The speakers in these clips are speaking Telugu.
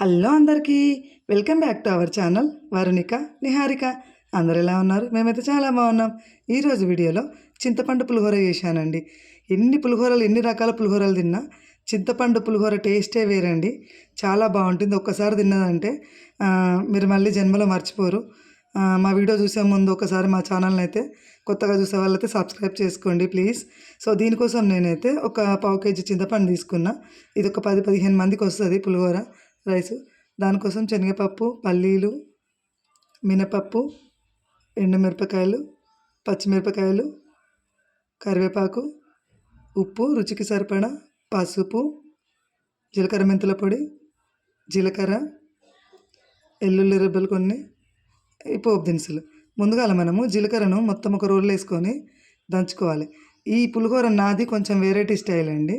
హలో అందరికీ welcome back to our channel Varunika Niharika. అందరు ఎలా ఉన్నారు? మేమైతే చాలా బాగున్నాం. ఈరోజు వీడియోలో చింతపండు పులిహోర చేశానండి. ఎన్ని పులిహోరలు ఎన్ని రకాల పులిహోరలు తిన్నా చింతపండు పులిహోర టేస్టే వేరండి. చాలా బాగుంటుంది. ఒక్కసారి తిన్నదంటే మీరు మళ్ళీ జన్మలో మర్చిపోరు. మా వీడియో చూసే ముందు ఒకసారి మా ఛానల్ని అయితే కొత్తగా చూసే వాళ్ళైతే సబ్స్క్రైబ్ చేసుకోండి ప్లీజ్. సో దీనికోసం నేనైతే ఒక పావు కేజీ చింతపండు తీసుకున్నా. ఇది ఒక పది పదిహేను మందికి వస్తుంది పులిహోర. రైస్. దానికోసం శనగపప్పు పల్లీలు మినపప్పు ఎండుమిరపకాయలు పచ్చిమిరపకాయలు కరివేపాకు ఉప్పు రుచికి సరిపడా పసుపు జీలకర్ర మెంతుల పొడి జీలకర్ర ఎల్లుల్లి రెబ్బలు కొన్ని ఈ పోపు దినుసులు. ముందుగా మనము జీలకర్రను మొత్తం ఒక రోల్లో వేసుకొని దంచుకోవాలి. ఈ పులిహోర నాది కొంచెం వెరైటీ స్టైల్ అండి.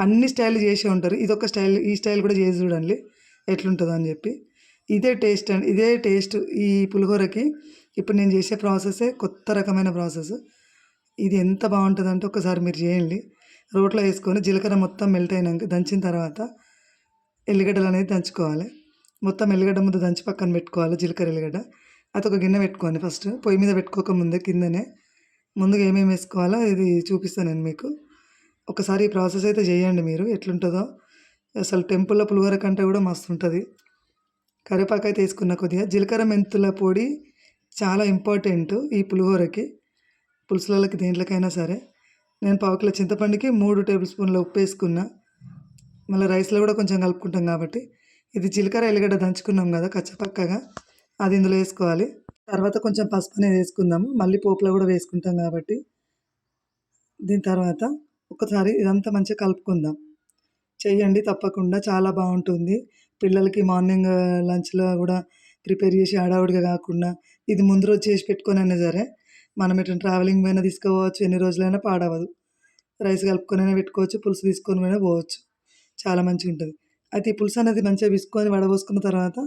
అన్ని స్టైల్ చేసే ఉంటారు. ఇది ఒక స్టైల్ ఈ స్టైల్ కూడా చేసి చూడండి. ఎట్లుంటుందో అని చెప్పి. ఇదే టేస్ట్ అండి ఇదే టేస్ట్ ఈ పులిహోరకి ఇప్పుడు నేను చేసే ప్రాసెసే కొత్త రకమైన ప్రాసెస్. ఇది ఎంత బాగుంటుంది అంటే ఒకసారి మీరు చేయండి. రోట్లో వేసుకొని జీలకర్ర మొత్తం మెల్ట్ అయినాక దంచిన తర్వాత ఎల్లిగడ్డలు అనేది దంచుకోవాలి. మొత్తం ఎల్లిగడ్డ ముద్ద దంచి పక్కన పెట్టుకోవాలి జీలకర్ర ఎల్లిగడ్డ. అది ఒక గిన్నె పెట్టుకోండి ఫస్ట్. పొయ్యి మీద పెట్టుకోక ముందే కిందనే. ముందుగా ఏమేమి వేసుకోవాలో ఇది చూపిస్తాను నేను మీకు. ఒకసారి ఈ ప్రాసెస్ అయితే చేయండి మీరు ఎట్లుంటుందో. అసలు టెంపుల్లో పులిహోర కంటే కూడా మస్తు ఉంటుంది. కరివేపాకు అయితే వేసుకున్న కొద్దిగా. జీలకర్ర మెంతుల పొడి చాలా ఇంపార్టెంట్ ఈ పులిహోరకి. పులుసులకి దేంట్లోకైనా సరే. నేను పావు కిలో చింతపండుకి మూడు టేబుల్ స్పూన్ల ఉప్పు వేసుకున్నా. మళ్ళీ రైస్లో కూడా కొంచెం కలుపుకుంటాం కాబట్టి. ఇది జీలకర్ర ఎల్లిగడ్డ దంచుకున్నాం కదా కచ్చపక్కగా. అది ఇందులో వేసుకోవాలి. తర్వాత కొంచెం పసుపు అనేది వేసుకుందాము. మళ్ళీ పోపులో కూడా వేసుకుంటాం కాబట్టి. దీని తర్వాత ఒకసారి ఇదంతా మంచిగా కలుపుకుందాం. చేయండి తప్పకుండా చాలా బాగుంటుంది. పిల్లలకి మార్నింగ్ లంచ్లో కూడా ప్రిపేర్ చేసి హడావుడిగా కాకుండా ఇది ముందు రోజు చేసి పెట్టుకొని అయినా సరే మనం ఎట్లా ట్రావెలింగ్ పైన తీసుకోవచ్చు ఎన్ని రోజులైనా పాడవదు. రైస్ కలుపుకొని అయినా పెట్టుకోవచ్చు పులుసు తీసుకొని అయినా పోవచ్చు. చాలా మంచిగా ఉంటుంది. అయితే ఈ పులుసు అనేది మంచిగా విసుకొని వడబోసుకున్న తర్వాత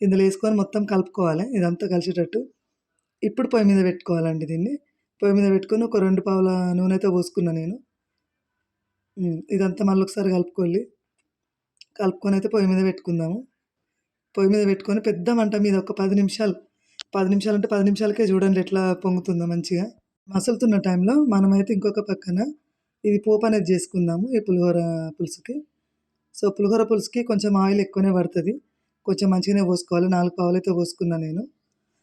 ఇందులో వేసుకొని మొత్తం కలుపుకోవాలి ఇదంతా కలిసేటట్టు. ఇప్పుడు పొయ్యి మీద పెట్టుకోవాలండి దీన్ని. పొయ్యి మీద పెట్టుకొని ఒక రెండు పావుల నూనె అయితే పోసుకున్నా నేను. ఇదంతా మళ్ళీ ఒకసారి కలుపుకోవాలి. కలుపుకొని అయితే పొయ్యి మీద పెట్టుకుందాము. పొయ్యి మీద పెట్టుకొని పెద్ద మంట మీద ఒక పది నిమిషాలు పది నిమిషాలు అంటే పది నిమిషాలకే చూడండి ఎట్లా పొంగుతుందో మంచిగా. మసులుతున్న టైంలో మనమైతే ఇంకొక పక్కన ఇది పోపు అనేది చేసుకుందాము ఈ పులిహోర పులుసుకి. సో పులిహోర పులుసుకి కొంచెం ఆయిల్ ఎక్కువనే పడుతుంది. కొంచెం మంచిగానే పోసుకోవాలి. నాలుగు పావులు అయితే పోసుకున్నా నేను.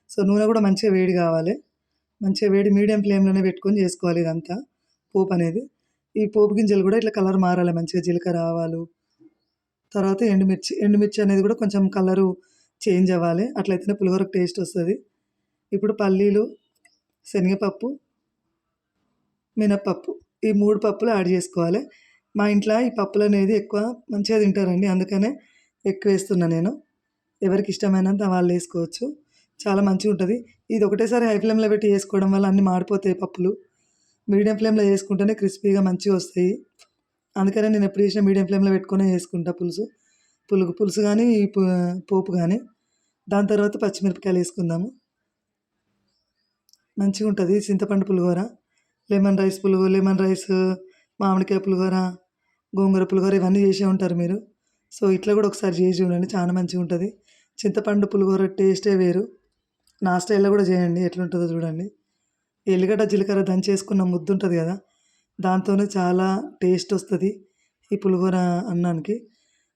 సో నూనె కూడా మంచిగా వేడి కావాలి. మంచిగా వేడి మీడియం ఫ్లేమ్లోనే పెట్టుకొని చేసుకోవాలి ఇదంతా పోపు అనేది. ఈ పోపు గింజలు కూడా ఇట్లా కలర్ మారాలి మంచిగా జీలకర్ర ఆవాలు. తర్వాత ఎండుమిర్చి ఎండుమిర్చి అనేది కూడా కొంచెం కలరు చేంజ్ అవ్వాలి అట్లయితేనే పులిహోరకు టేస్ట్ వస్తుంది. ఇప్పుడు పల్లీలు శనగపప్పు మినప్పప్పు ఈ మూడు పప్పులు యాడ్ చేసుకోవాలి. మా ఇంట్లో ఈ పప్పులు అనేది ఎక్కువ మంచిగా తింటారండి అందుకనే ఎక్కువ వేస్తున్నా నేను. ఎవరికి ఇష్టమైనంత వాళ్ళు వేసుకోవచ్చు. చాలా మంచిగా ఉంటుంది ఇది ఒకటేసారి హై ఫ్లేమ్లో పెట్టి వేసుకోవడం వల్ల అన్నీ మాడిపోతాయి పప్పులు. మీడియం ఫ్లేమ్లో వేసుకుంటేనే క్రిస్పీగా మంచిగా వస్తాయి. అందుకనే నేను ఎప్పుడు చేసినా మీడియం ఫ్లేమ్లో పెట్టుకునే వేసుకుంటా పులుసు. పులుగు పులుసు కానీ పోపు కానీ. దాని తర్వాత పచ్చిమిరపకాయలు వేసుకుందాము. మంచిగా ఉంటుంది. చింతపండు పులిహోర లెమన్ రైస్ పులుగు లెమన్ రైస్ మామిడికాయ పులిహోర గోంగూర పులిహోర ఇవన్నీ చేసే ఉంటారు మీరు. సో ఇట్లా కూడా ఒకసారి చేసి చూడండి. చాలా మంచిగా ఉంటుంది. చింతపండు పులిహోర టేస్టే వేరు. నా స్టైల్లో కూడా చేయండి. ఎట్లుంటుందో చూడండి. ఎల్లిగడ్డ జీలకర్ర దంచేసుకున్న ముద్ద ఉంటుంది కదా దాంతోనే చాలా టేస్ట్ వస్తుంది ఈ పులిహోర అన్నానికి.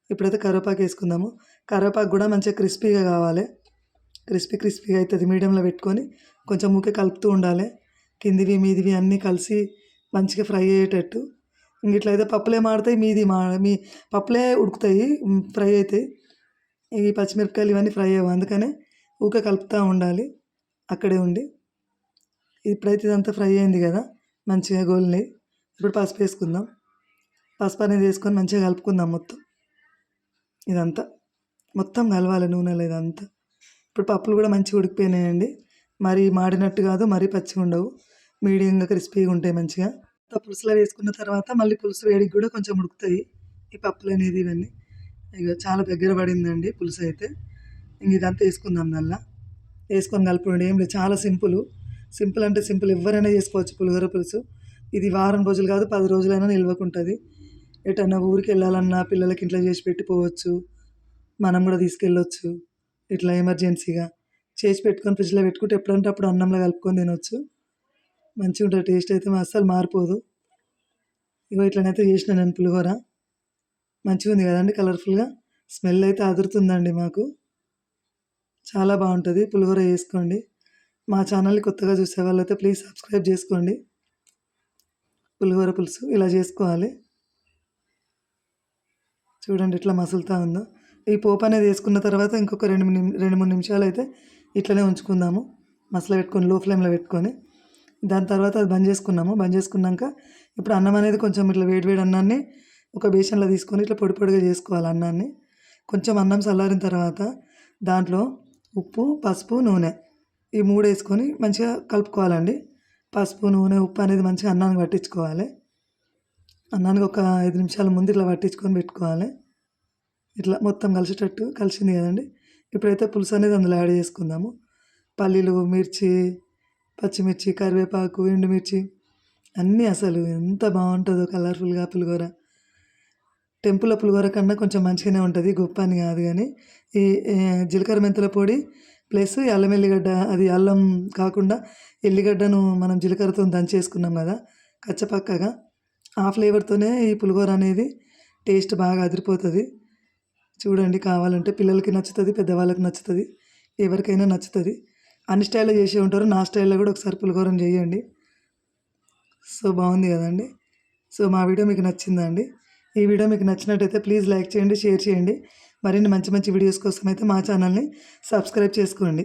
ఇప్పుడైతే కరివేపాకు వేసుకుందాము. కరివేపాకు కూడా మంచిగా క్రిస్పీగా కావాలి. క్రిస్పీ క్రిస్పీగా అవుతుంది మీడియంలో పెట్టుకొని కొంచెం ఊకే కలుపుతూ ఉండాలి. కిందివి మీదివి అన్నీ కలిసి మంచిగా ఫ్రై అయ్యేటట్టు. ఇంక ఇట్లయితే పప్పులే మాడతాయి మీది మా మీ పప్పులే ఉడుకుతాయి ఫ్రై అవుతాయి ఈ పచ్చిమిరపకాయలు ఇవన్నీ ఫ్రై అవ్వవు. అందుకనే ఊకే కలుపుతూ ఉండాలి. అక్కడే ఉండి ఇప్పుడైతే ఇదంతా ఫ్రై అయింది కదా మంచిగా గోల్ని ఇప్పుడు పసుపు వేసుకుందాం. పసుపు అనేది వేసుకొని మంచిగా కలుపుకుందాం మొత్తం. ఇదంతా. మొత్తం కలవాలి నూనెలో ఇదంతా. ఇప్పుడు పప్పులు కూడా మంచిగా ఉడికిపోయినాయండి. మరి మాడినట్టు కాదు మరీ పచ్చిగా ఉండవు. మీడియంగా క్రిస్పీగా ఉంటాయి మంచిగా. పులుసులో వేసుకున్న తర్వాత మళ్ళీ పులుసు వేడికి కూడా కొంచెం ఉడుకుతాయి ఈ పప్పులు అనేది ఇవన్నీ. ఇక చాలా దగ్గర పడిందండి పులుసు అయితే. ఇంక ఇదంతా వేసుకుందాం నల్లా వేసుకొని కలుపుకోండి. ఏం లేదు చాలా సింపుల్. సింపుల్ అంటే సింపుల్ ఎవరైనా చేసుకోవచ్చు. పులిహోర పులుసు. ఇది వారం రోజులు కాదు పది రోజులైనా నిల్వకుంటుంది. ఎటన్నా ఊరికి వెళ్ళాలన్నా పిల్లలకి ఇంట్లో చేసి పెట్టిపోవచ్చు మనం కూడా తీసుకెళ్ళొచ్చు. ఇట్లా ఎమర్జెన్సీగా. చేసి పెట్టుకొని ఫ్రిడ్జ్లో పెట్టుకుంటే ఎప్పుడంటే అప్పుడు అన్నంలో కలుపుకొని తినొచ్చు. మంచిగా ఉంటుంది టేస్ట్ అయితే అస్సలు మారిపోదు. ఇగో ఇట్లనైతే చేసిన నేను పులిహోర. మంచిగా ఉంది కదండి కలర్ఫుల్గా. స్మెల్ అయితే అదురుతుందండి మాకు. చాలా బాగుంటుంది. పులిహోర వేసుకోండి మా ఛానల్ని కొత్తగా చూసే వాళ్ళైతే ప్లీజ్ సబ్స్క్రైబ్ చేసుకోండి. పులిహోర పులుసు ఇలా చేసుకోవాలి. చూడండి ఇట్లా మసులుతా ఉందో. ఈ పోపు అనేది వేసుకున్న తర్వాత ఇంకొక రెండు రెండు మూడు నిమిషాలు అయితే ఇట్లనే ఉంచుకుందాము. మసల పెట్టుకొని లో ఫ్లేమ్లో పెట్టుకొని. దాని తర్వాత అది బంద్ చేసుకున్నాము. బంద్ చేసుకున్నాక ఇప్పుడు అన్నం అనేది కొంచెం ఇట్లా వేడి వేడి అన్నాన్ని ఒక బేసన్లో తీసుకొని ఇట్లా పొడి పొడిగా చేసుకోవాలి అన్నాన్ని. కొంచెం అన్నం చల్లారిన తర్వాత దాంట్లో ఉప్పు పసుపు నూనె ఈ మూడు వేసుకొని మంచిగా కలుపుకోవాలండి. పసుపు నూనె ఉప్పు అనేది మంచిగా అన్నానికి పట్టించుకోవాలి. అన్నానికి ఒక ఐదు నిమిషాల ముందు ఇట్లా పట్టించుకొని పెట్టుకోవాలి. ఇట్లా మొత్తం కలిసేటట్టు కలిసింది కదండి. ఇప్పుడైతే పులుసు అనేది అందులో యాడ్ చేసుకుందాము. పల్లీలు మిర్చి పచ్చిమిర్చి కరివేపాకు ఎండుమిర్చి అన్నీ అసలు ఎంత బాగుంటుందో కలర్ఫుల్గా పులిహోర. టెంపుల్ పులిహోర కన్నా కొంచెం మంచిగానే ఉంటుంది. గొప్ప అని కాదు కానీ ఈ జీలకర్ర మెంతుల పొడి ప్లస్ అల్లం ఎల్లిగడ్డ అది అల్లం కాకుండా ఎల్లిగడ్డను మనం జీలకర్రతో దంచేసుకున్నాం కదా కచ్చపక్కగా. ఆ ఫ్లేవర్తోనే ఈ పులిహోర అనేది టేస్ట్ బాగా అదిరిపోతుంది. చూడండి కావాలంటే పిల్లలకి నచ్చుతుంది పెద్దవాళ్ళకి నచ్చుతుంది ఎవరికైనా నచ్చుతుంది. అన్ని స్టైల్లో చేసి ఉంటారు నా స్టైల్లో కూడా ఒకసారి పులిహోరని చేయండి. సో బాగుంది కదండి. సో మా వీడియో మీకు నచ్చిందండి ఈ వీడియో మీకు నచ్చినట్టయితే ప్లీజ్ లైక్ చేయండి షేర్ చేయండి. మరిన్ని మంచి మంచి వీడియోస్ కోసం అయితే మా ఛానల్ని సబ్స్క్రైబ్ చేసుకోండి.